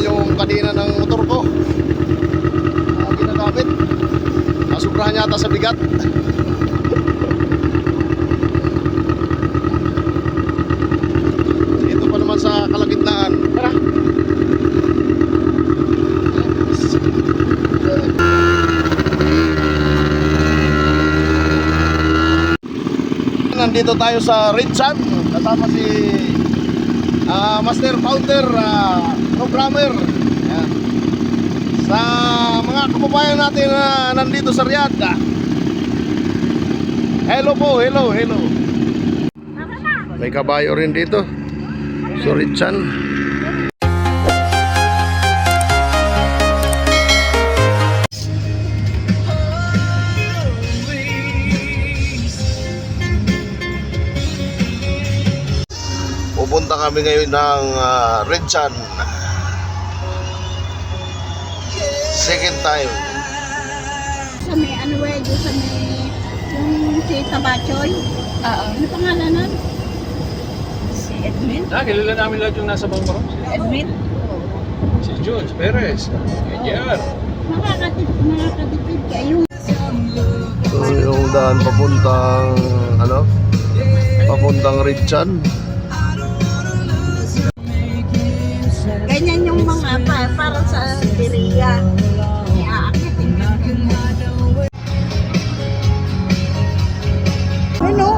yung kanina ng motor ko. Uh, ginagamit. Nasubrahan yata sa bigat. Dito pa naman sa kalagitnaan. Tara. Nandito tayo sa Red Sun. Kasama si ah, Master Founder ah, Programmer. Yan. Sa mga kababayan natin na nandito sa Riyadh. ah. Hello po, hello, hello. May kabayo rin dito. So Red kami ngayon ng ah, Red Sun. Second time. Sa may ano eh, doon sa may yung si Tabachoy. Oo. Ano pangalan nun? Si Edwin? Ah, kilala namin lahat yung nasa Bangkok. Edwin? Si Jules Perez, si JR. Makakatip, makakatipid kayo. So, yung daan papuntang ano? Papuntang Red Mga pa, para sa. Iaakit. Ano?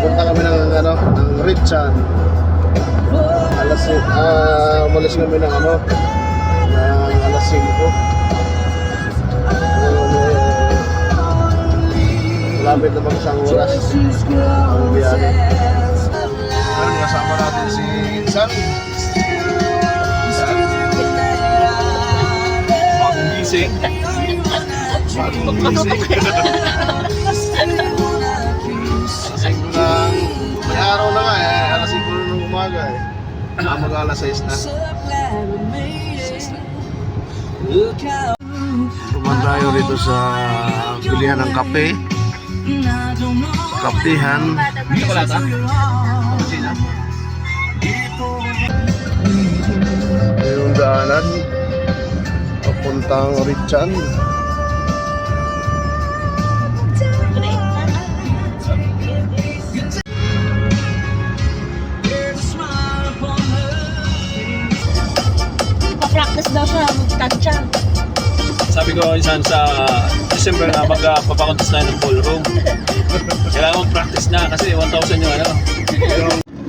Punta kami ng ano, ng Sun. Alas ah umalis kami ng ano ng alas 5. Malapit na mag isang oras. Ang biyahe. Ano kasama natin si Insan? Bagong gising. Bagong gising. Alas 5 ng may araw na nga eh. Alas 5 na ng umaga eh. Ah, mag alas 6 na. Tuman tayo dito sa bilihan ng kape. Kapihan. Yung daanan. Papuntang Richan. Pa-practice daw siya mag-tansya. Sabi ko insan sa December na magpapakontes na ng ballroom. Kailangan mag-practice na kasi 1,000 yung ano.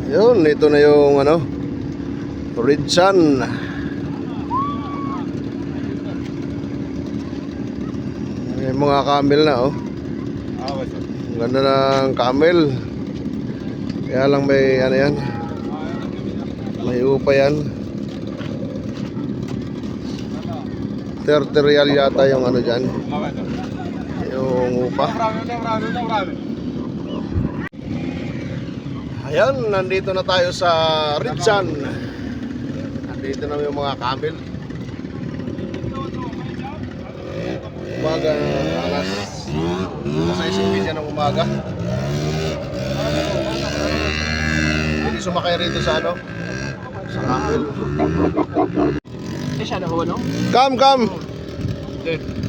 Yun, ito na yung ano. Richan. May mga camel na oh. Ganda ng camel. Kaya lang may ano yan. May upa yan. 30 real yata yung ano dyan. Yung upa. Ayan, nandito na tayo sa Ritsan. Nandito na yung mga camel. Umaga, alas alas 6 ng umaga. Hindi sumakay rito sa ano? Sa camel. Siya na ho, no? Kam, kam!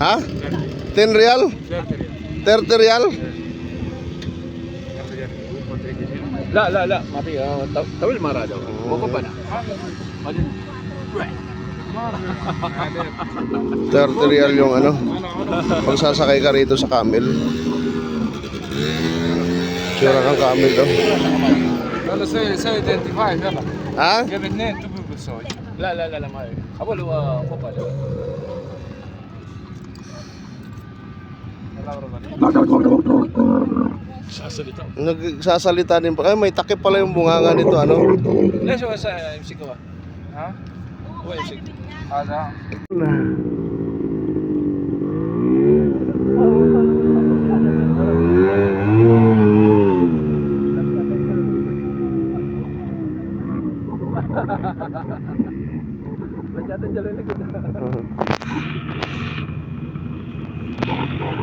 Ha? 10 real? 30 real? La, la, la. Mati, ah, taw- tawil mara daw. Buko pa na. 30 real yung ano pag sasakay ka rito sa camel sura ng camel så identifierar jag hela. ha? Vet inte hur så. La, la, la, la. Kabalo, ah, ko pa daw. Sasalita. nagsasalita din pa ay may takip pala yung bunganga nito ano Leso sa MC ko ba? Ja, O MC. Alltså.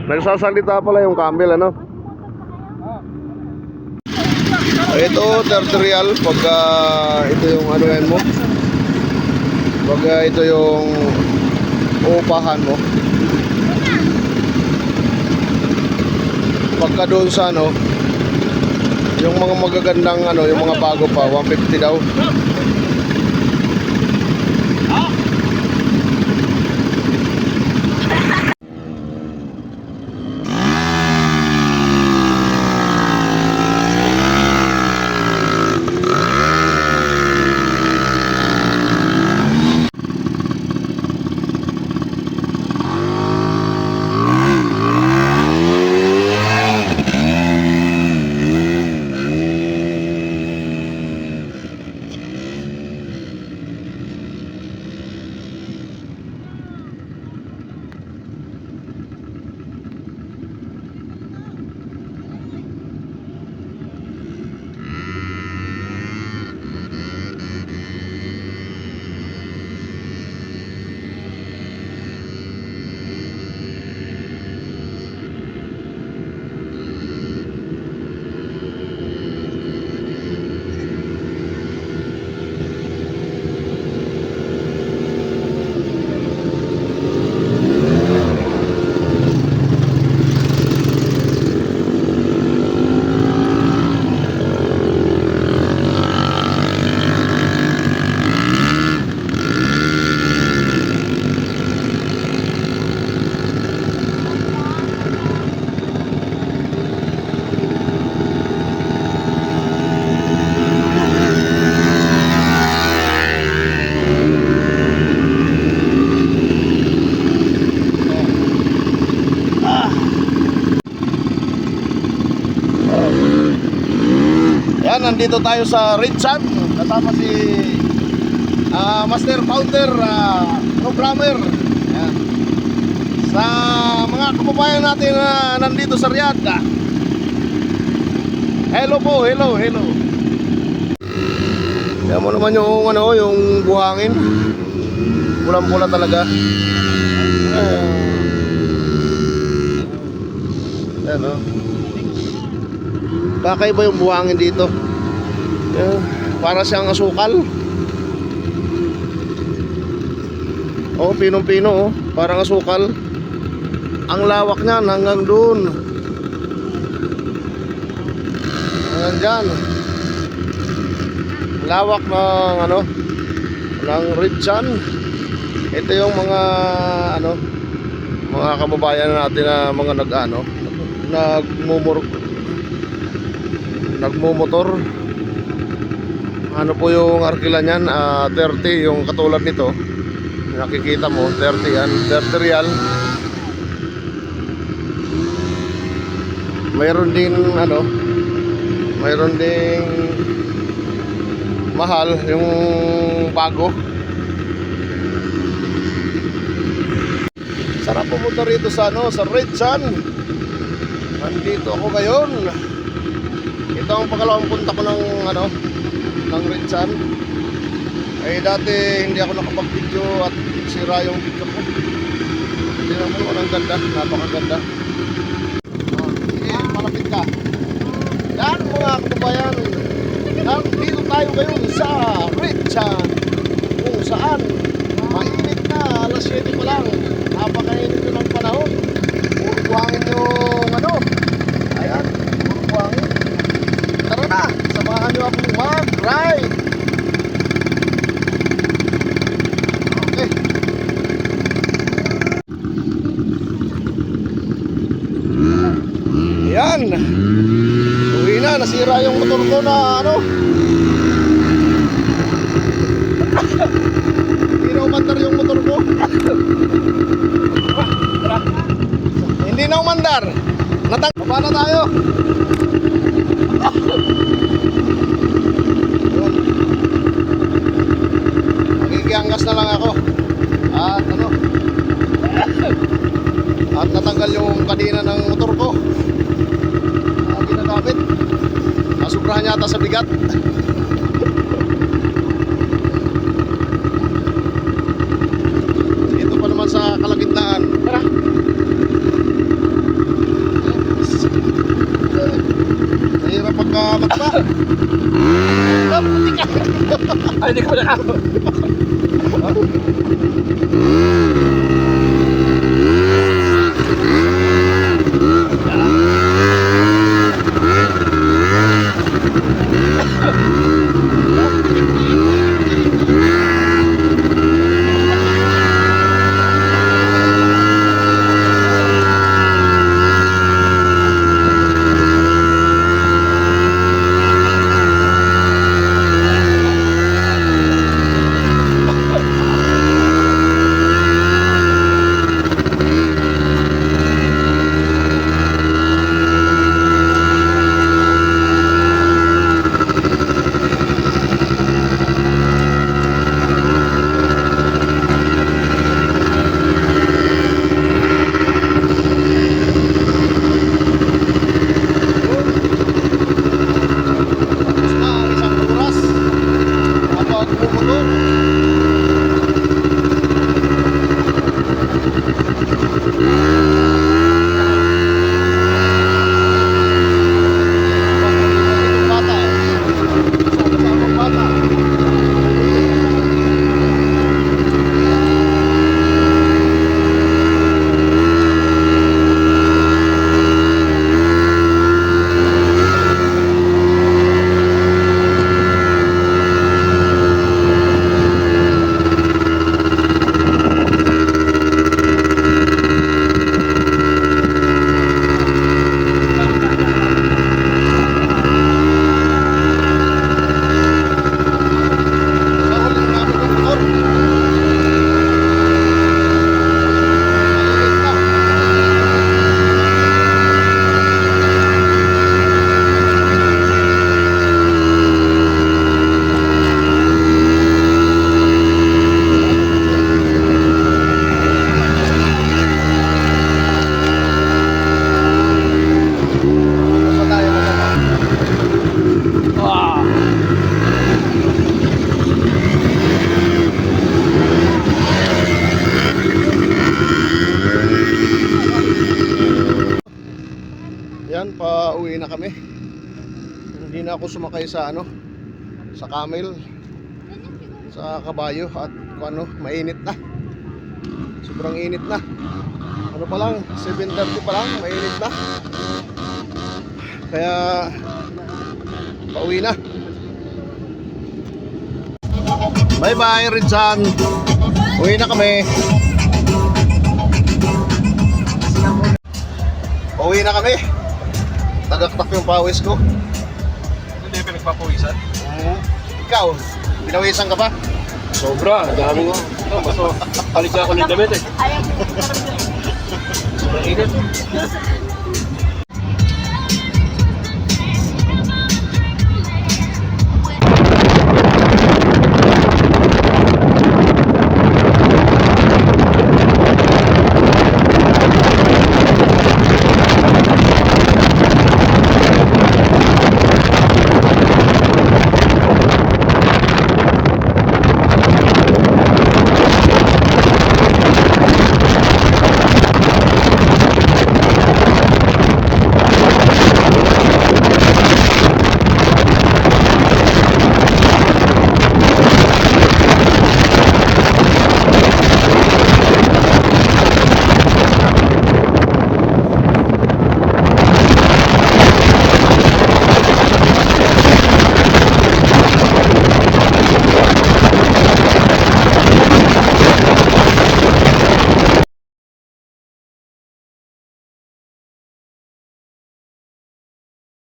Nagsasalita pala yung camel, ano? Ito, territorial, pagka ito yung ano mo. Pagka ito yung upahan mo. Pagka doon sa ano, yung mga magagandang ano, yung mga bago pa, 150 daw. Nandito tayo sa Sun. Kasama si ah, Master Founder, ah, Programmer. Yan. Sa mga kababayan natin na nandito sa Riyadh. ah. Hello po, hello, hello. Yan mo naman yung ano, yung buhangin. Pulang-pula talaga. Ah. Yan oh. Kakaiba yung buhangin dito. Yan, para siyang asukal. Oh, pinong-pino oh, parang asukal. Ang lawak niyan hanggang doon. Hanggang dyan. Lawak ng ano, ng Ridjan. Ito yung mga ano, mga kababayan natin na mga nag-ano, nagmumurok nagmumotor ano po yung arkila niyan? Ah, 30 yung katulad nito. Nakikita mo 30 yan 30 real. Mayroon din ano mayroon ding mahal yung bago. Sarap pumunta rito sa ano sa Red Sun nandito ako ngayon. Ito ang pangalawang punta ko ng ano ng Red Sun. Eh dati hindi ako nakapag-video at sira yung video ko. Hindi naman mo ang ganda, napakaganda. Oh, sige, malapit ka. Yan mga kababayan. Nandito tayo ngayon sa Red Sun. Kung saan mainit na alas 7 pa lang. Napakainit na ng panahon. Puro buhangin yung ano. Ayan, puro buhangin. Tara na, samahan niyo akong mag-ride. Okay. Yan. Uwi na, nasira yung motor ko na ano. Hindi na umandar yung motor ko. Hindi na umandar. Natang... Baba na tayo. yung kadina ng motor ko. Ah, uh, ginagamit nasubrahan yata sa bigat. Ito pa naman sa kalagitnaan. Tara. Nahirap pagka mataba ah, ay hindi ko na Yan, pa uwi na kami. Hindi na ako sumakay sa ano, sa camel, sa kabayo at ano, mainit na. Sobrang init na. Ano pa lang, 7.30 pa lang, mainit na. Kaya, pauwi na. Bye bye, Rinsan. Uwi na kami. Pauwi na kami. Tagaktak yung pawis ko. Hindi ka nagpapawisan? Ikaw, pinawisan ka ba? Sobra, dami nga. Oh, maso, palit ako ng damit eh. Ayaw ko. Sobrang.